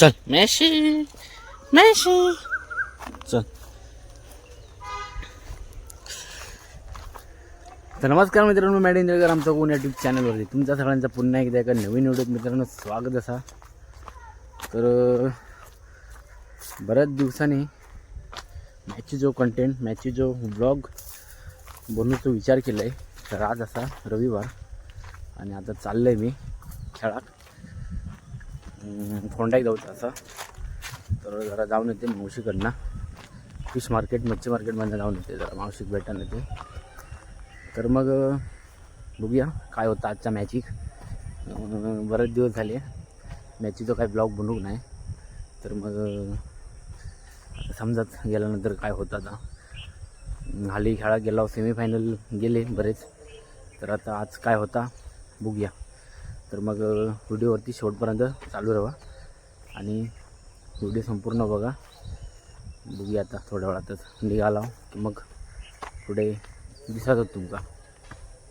चल. मॅशी मॅशी. चल. तर नमस्कार मित्रांनो मॅड एन्जॉयकर आमचा कोण यूट्यूब चॅनलवरती तुमच्या सगळ्यांचं पुन्हा एकदा एका नवीन व्हिडिओत मित्रांनो स्वागत असा. तर बऱ्याच दिवसांनी मॅचची जो कंटेंट मॅचची जो ब्लॉग बनवूचा विचार केला आहे तर आज असा रविवार. आणि आता चाललं आहे मी खेळात. फोंडाक जाऊचं असं. तर जरा जाऊन येते मावशीकडनं. फिश मार्केट मच्छी मार्केटमधनं जाऊन येते जरा. मावशीक भेटायला येते. तर मग बघूया काय होतं आजच्या मॅचिक. बरेच दिवस झाले. मॅचीचं काही ब्लॉग बनवू नाही. तर मग समजाच समजत गेल्यानंतर काय होतं आता. हाली खेळा गेला सेमीफायनल गेले बरेच. तर आता आज काय होता बघूया. तर मग व्हिडिओवरती शेवटपर्यंत चालू राहा आणि व्हिडिओ संपूर्ण बघा. बघूया आता थोड्या वेळातच निघाला की मग पुढे दिसत तुमका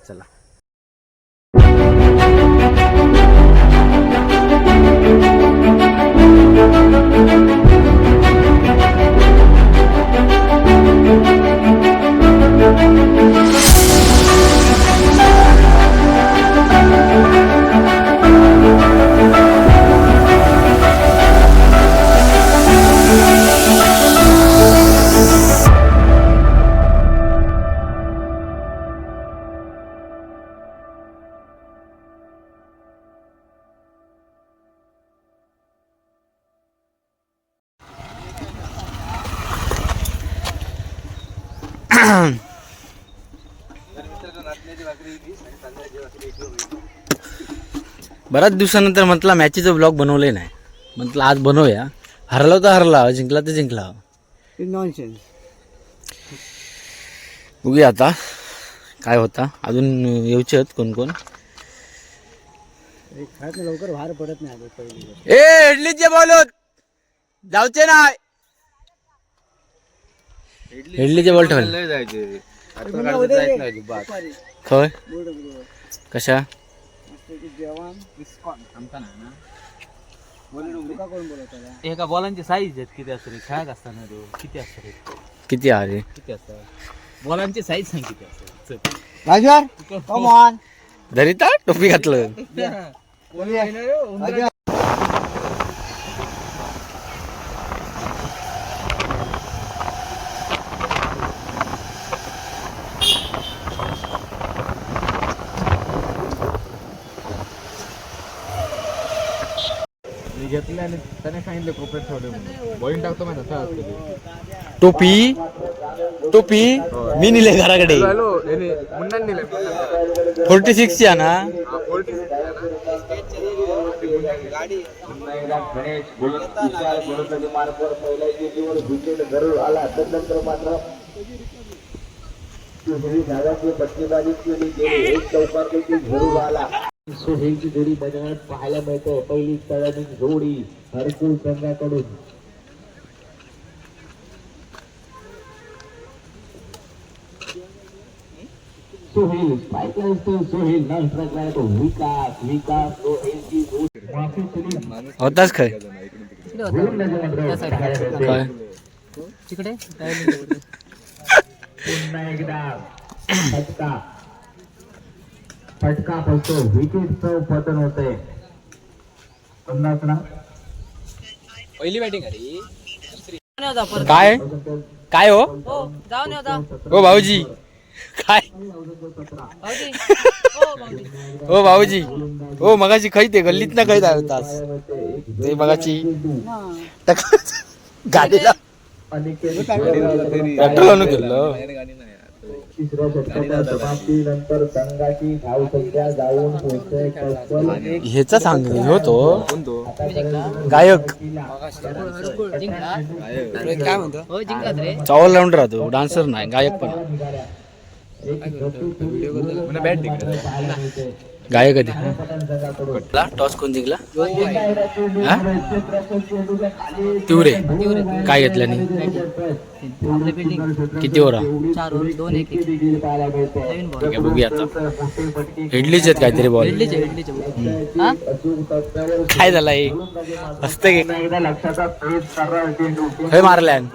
चला. बऱ्याच दिवसानंतर म्हटलं मॅचीचं ब्लॉग बनवले नाही. म्हटलं आज बनवूया. हरला तर हरला जिंकला तर जिंकला. नॉनसेन्स बघूया आता काय होता. अजून येऊचे आहेत कोण कोण लवकर बाहेर पडत नाही ए इडलीचे बोलत जाऊचे नाही इडलीचे बॉल ठेवले. खय कशा? जेवण कोण एका बॉलांची साईज आहेत. किती असतं रे खेळात असताना तो. किती असतं रे किती आहे? किती असतं बॉलांची साईज सांग किती असतं चल. राजवर कम ऑन धरिता टोपी घातलं. मी घेतले आणि त्याने सांगितलं कोपऱ्यात ठेवले म्हणून बॉलिंग टाकतो माहिती असं असतं ते. टोपी टोपी मी निले घराकडे हॅलो याने फोर्टी सिक्सची आहे ना सोहेलची जोडी मैदानात पाहायला मिळते. पहिली तळाची जोडी हरकुल संघाकडून. सोहेल असतो सोहेल नॉन येतो. विकास विकास सोहेलची जोडी. माफी दिली. होताच काय. काय तिकडे? पुन्हा एकदा. फटका. फटका पडतो विकेटचं पतन होतंय पन्नास ना पहिली बॅटिंग काय? काय हो? जाऊन होता हो भाऊजी. काय? हो भाऊजी. हो मगाची खै ते गल्लीत ना खै तास. ते मगाची गाडीला. पेट्रोल आणून गेलो तिसऱ्या षटकाच्या समाप्तीनंतर संघाची धावसंख्या जाऊन पोहोचते. तब्बल ह्याचा सांग हो तो. गायक काय म्हणतो चावल लावून राहतो. डान्सर नाही गायक पण. एक गायक कधी टॉस कोण जिंकला? हा? तिवरे. काय आपली बिल्डिंग किती ओरा बघूया आता. इडलीच आहेत काहीतरी बॉल. हा? काय झाला हे? असतं की हे मारल्यान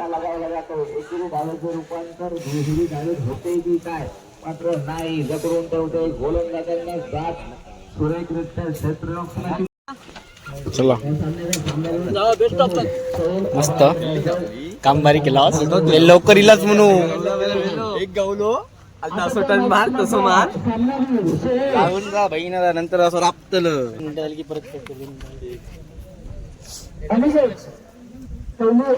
मात्र नाही. जकडून ठेवते गोलंदाजांना साथ सुरेखरित्या क्षेत्ररक्षणाची चला. मस्त. काम भारी केला लवकर इलाच म्हणू. एक गावलो आता असं टन मार तसं मार. गावून जा बहिणीला नंतर असं रापतलं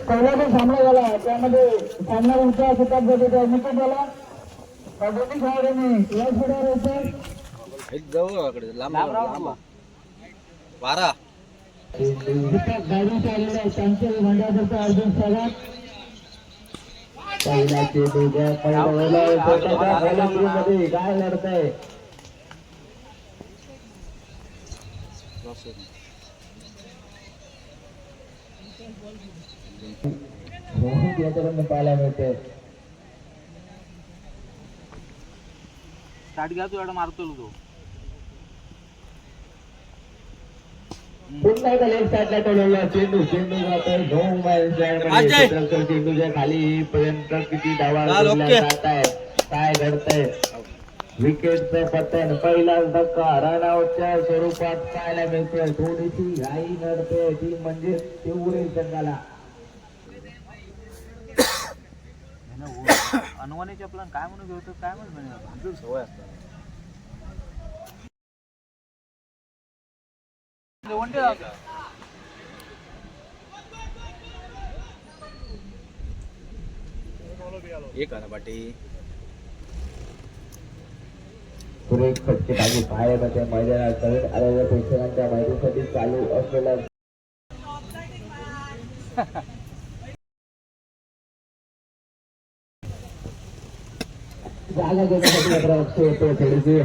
पहिला जो सामना झाला. त्यामध्ये सामना उंचा शतक गतीचा निकट झाला. बारा काय लढतंय? याच्याकडून पाहायला मिळते स्टार्ट घ्या तू एवढा मारतो तो. चेंडूच्या खाली किती धावा. जात काय घडतंय? विकेटचं पतन धक्का रनआउटच्या स्वरूपात पाहायला मिळतोय. थोडीशी घाई नडते ती म्हणजे तेवढी संघाला. अनवानीचे आपलं काय म्हणून घेतो काय म्हणून सवय असतात. एक आला पाटी. सुरेख फटके टाकी पाहायला मैदानात. नवीन आलेल्या प्रेक्षकांच्या माहितीसाठी चालू असलेला जागा लक्ष होतं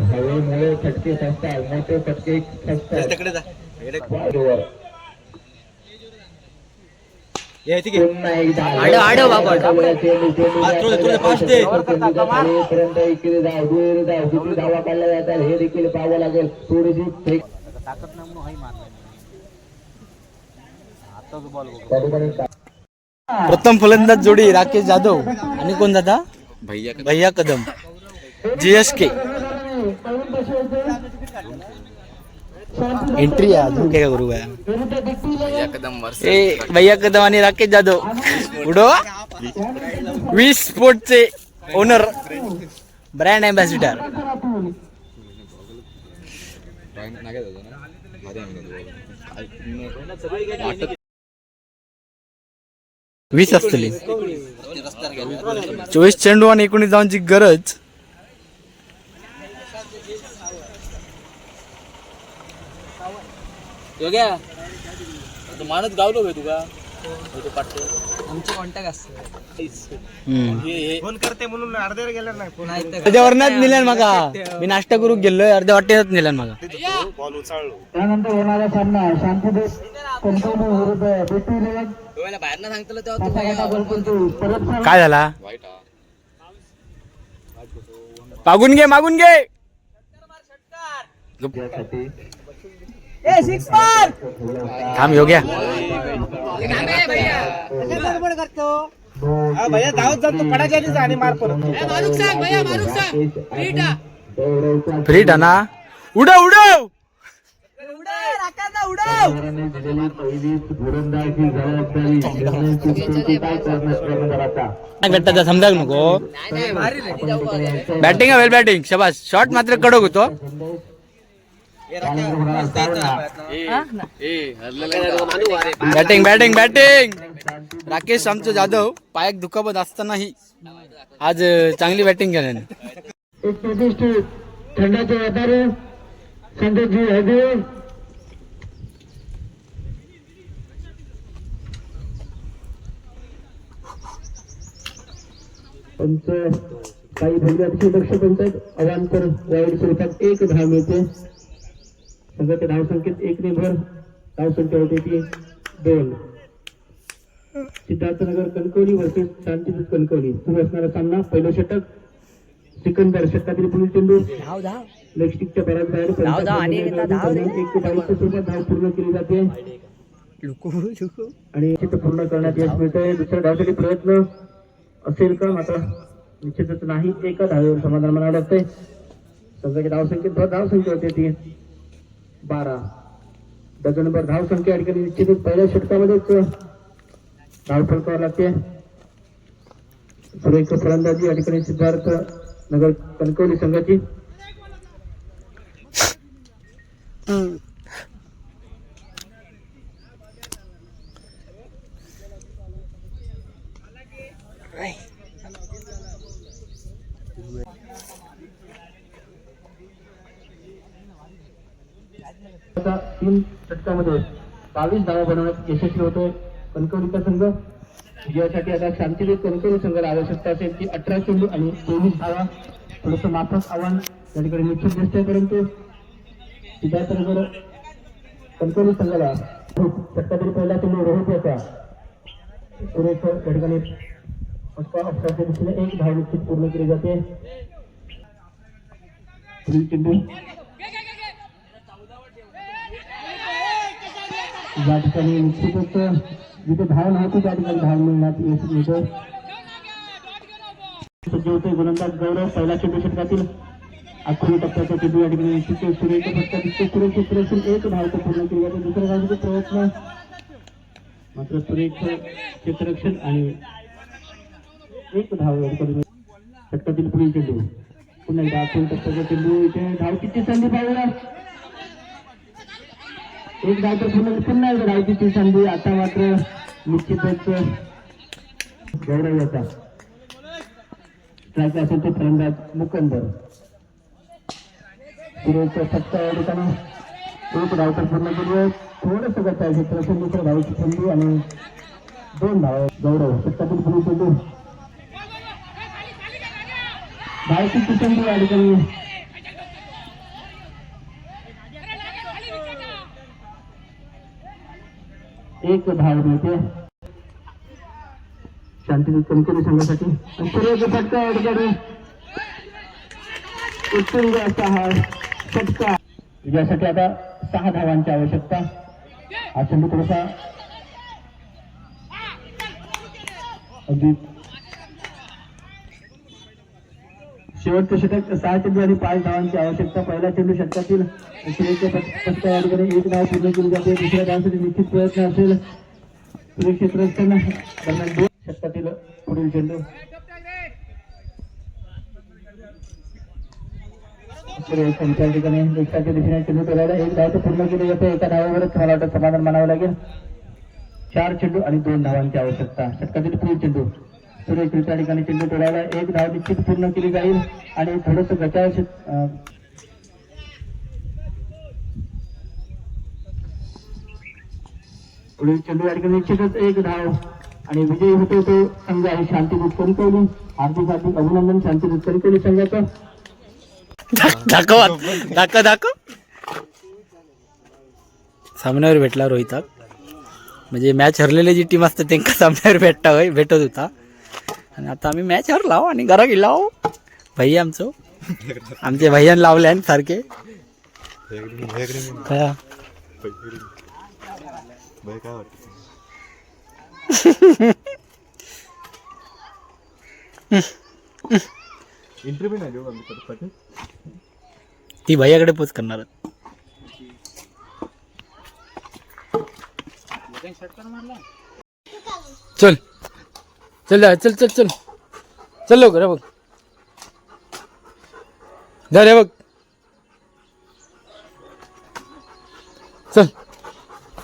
हवेमुळे फटके फसतात मोठे फटके फसतात पुन्हा एकदा हा, इकडे दुहेरी किती धावा काढल्या जातात हे देखील पाहावं लागेल. थोडीशी फेक ताकद नाही म्हणून हाही मारला. आताच बॉल बघ. त्या ठिकाणी प्रथम फलंदाज जोडी राकेश जाधव. आणि कोण जाता भैया भैया कदम. जीएस के एंट्री आहे अजून. काय करू काय ए भैया कदम आणि राकेश जाधव? उडो. वीस स्पोर्टचे ओनर ब्रँड अँबॅसिडर वीस असतली. चोवीस चेंडू आणि एकोणीस धावांची गरज. योग्या तू मानत गावलो भाई तुका तो पाटतो आमचे कॉन्टॅक्ट असते. फोन करते म्हणून अर्ध्यावर गेला नाही. फोन नेल्यान मी नाश्ता करू गेलोय अर्ध्या वाटेत नेल्यान त्यानंतर होणारा सामना सामना काय झाला? मागून घे मागून घे. साठी थांब योग्या भैया. धावत जातो पडाच्या आधीच आणि मार परत. फ्री टाना उडव उडव! समजाक नको. बॅटिंग वेल बॅटिंग शबास. शॉट मात्र कडक होतो. Batting batting batting. राकेश आमचं जाधव पायाक दुखापत असतानाही आज चांगली बॅटिंग केल्याने प्रतिष्ठित थंडाचे व्यापारी संतोषजी हळदे आमचं काही भव्य अतिशय दक्ष पंचायत अवांतर वाईट स्वरूपात एक धाव मिळते. संघाचे धाव संख्येत एक ने भर धाव संख्या होती ती दोन. सिद्धार्थनगर कणकवली वर्सेस शांतीदूत कणकवली. सुरू असणारा सामना पहिलं षटक. सिकंदर षटकातील पुढील चेंडू. लेगस्टिकच्या बऱ्याच बाहेर. एक ते बावीसच्या स्वरूपात धाव पूर्ण केली जाते. लुकू लुकू. आणि चित्र पूर्ण करण्यात यश मिळतंय. दुसऱ्या धावसाठी प्रयत्न असेल का? मात्र निश्चितच नाही. एका धावेवर समाधान म्हणावं लागतंय. संघाची धाव संख्येत भर धाव संख्या होते ती. बारा. डझनभर धाव संख्या ठिकाणी निश्चितच पहिल्या षटकामध्येच धाव फलकावं लागते. सुरेख फलंदाजी या ठिकाणी सिद्धार्थ नगर कणकवली संघाची. बावीस धावा बनवण्यात यशस्वी होतोय. कणकवलीचा संघ विजयासाठी आता शांतीदेव कणकवली संघाला आवश्यकता असेल ती अठरा चेंडू आणि चोवीस धावा. थोडस माफक आव्हान या ठिकाणी निश्चित दिसतंय परंतु सिद्धार्थनगर कणकवली संघाला सत्तातरी पहिला चेंडू रोहित याचा सुरेश या ठिकाणी फटका दिशेने एक धाव निश्चित पूर्ण केली जाते. चेंडू या ठिकाणी निश्चितच जिथे धाव नव्हती त्या ठिकाणी धाव मिळण्यात यश मिळतोय सज्ज होते गोलंदाज गौरव पहिला चेंडू षटकातील अकरावी टप्प्याचा चेंडू या ठिकाणी निश्चित सुरेख फटका दिसतो सुरेश क्षेत्रातून एक धाव तो पूर्ण केली जाते. दुसऱ्या धावचे प्रयत्न मात्र सुरेश क्षेत्ररक्षण आणि एक धाव षटकातील पुढील चेंडू. पुन्हा एकदा अकरावी टप्प्याचा चेंडू. इथे धावचीची संधी पाहिजे एक धाव तर पुन्हा पुन्हा एकदा ती संधी. आता मात्र निश्चितच गौरव याचा स्ट्राईक असेल तो फलंदाज मुकंदर. सुरेशचा फटका या ठिकाणी एक धाव तर पूर्ण केली थोडस गत आहे. क्षेत्र दुसऱ्या धावची संधी आणि दोन धाव गौरव षटकातील पुरुष होतो. धावची संधी या ठिकाणी एक धाव मिळते. शांती कणकवली संघासाठी सर्व फटका या उत्तुंग असा हा फटका. यासाठी आता सहा धावांची आवश्यकता. हा चेंडू थोडासा. अगदी शेवटचं षटक सहा चेंडू आणि पाच धावांची आवश्यकता पहिला चेंडू षटकातील सुरेख एक धाव पूर्ण केली जाते. दुसऱ्या धावासाठी निश्चित प्रयत्न असेल. सुरेख क्षेत्ररक्षण दरम्यान दोन षटकातील पुढील चेंडू. सुरेख ठिकाणी रिक्षाच्या दिशेने चेंडू करायला एक धाव तर पूर्ण केली जाते. एका धावावरच मला वाटतं समाधान मानावं लागेल. चार चेंडू आणि दोन धावांची आवश्यकता. षटकातील पुढील चेंडू. सुरेश त्या ठिकाणी चेंडू तोडायला एक धाव निश्चित पूर्ण केली जाईल आणि थोडस गचाळ पुढील चेंडू या ठिकाणी निश्चितच एक धाव आणि विजयी होतो तो संघ आहे शांतीदूत कणकवली. हार्दिक हार्दिक अभिनंदन शांतीदूत कणकवली संघाचं. दाखव दाखव दाखव. सामन्यावर भेटला रोहिताक. म्हणजे मॅच हरलेली जी टीम असते त्यांना सामन्यावर भेटता होय भेटत होता. आणि आता आम्ही मॅच लावू आणि घरा गेलाव भैया आमचं. आमचे भैयान लावले सारखे. काय? ती भैयाकडे पोच करणार चल. चल जा, चल चल चल. चल लवकर बघ. जा रे बघ. चल.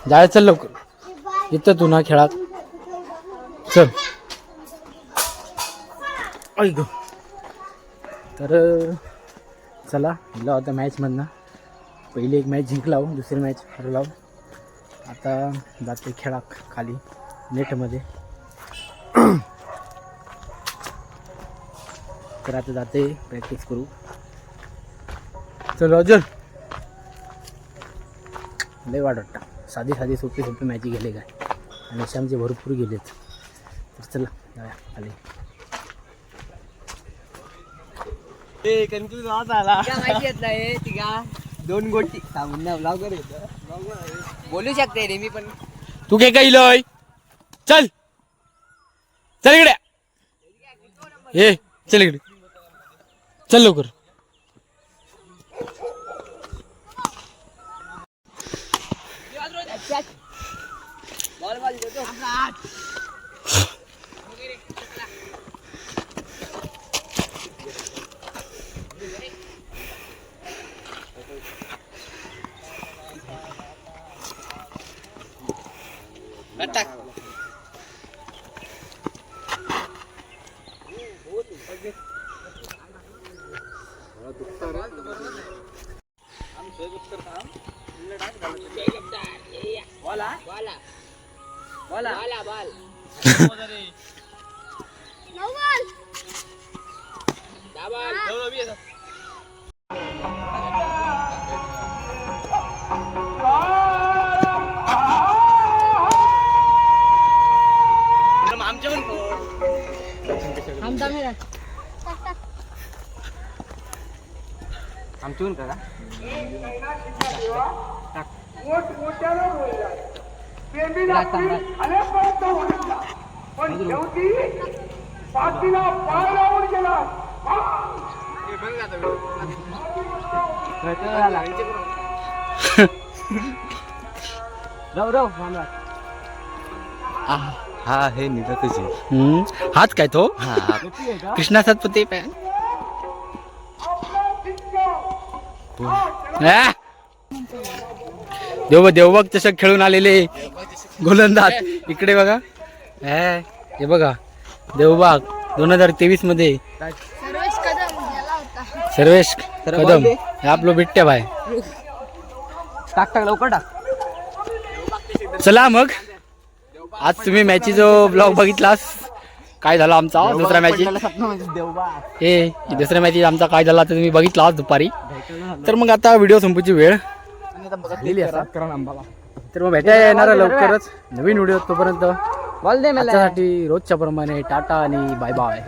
जाय चल लवकर. इथं तू ना खेळात. चल. ऐक तर चला गेला आता मॅचमधनं पहिली एक मॅच जिंकला हो, दुसरी मॅच हरलाव हो. आता जाते खेळा खाली नेटमध्ये तर आता जाते प्रॅक्टिस करू. चल अजून लय वाट वाटतं. साधी साधी सोपी सोपी मॅची गेले काय? आणि आमचे भरपूर गेलेत. तर चला जाऊया खाली. ए कन्फ्युज झाला तिघा माहिती येत नाही तिघा दोन गोटी सांगून ना ब्लॉगर येतं बोलू शकते रे मी पण. तू काय काही लय चल. चल इकडे. ये चल इकडे. चल लवकर बॉल बॉल देतो बोला बोला बोला बोला बॉल आमच्या पण आमच्या पण करा राव हा हे निघतच हाच काय तो? हा कृष्णा सतपती पॅन! देव देवबाग चषक खेळून आलेले. गोलंदाज. इकडे बघा. हे बघा. देवबाग दोन हजार तेवीसमध्ये सर्वेश कदम गेला होता सर्वेश कदम हे आपलं बिट्ट्या भाई. टाक टाक लवकर टाक. चला मग. आज तुम्ही मॅची जो ब्लॉग बघितलास? काय झाला आमचा? दुसऱ्या मॅची देवबा हे दुसऱ्या मॅची आमचा काय झाला तर तुम्ही बघितला आज दुपारी तर मग आता व्हिडिओ संपूची वेळ. तर मग भेटायला येणार लवकरच. नवीन व्हिडिओ तोपर्यंत आजच्यासाठी रोजच्या प्रमाणे टाटा आणि बाय बाय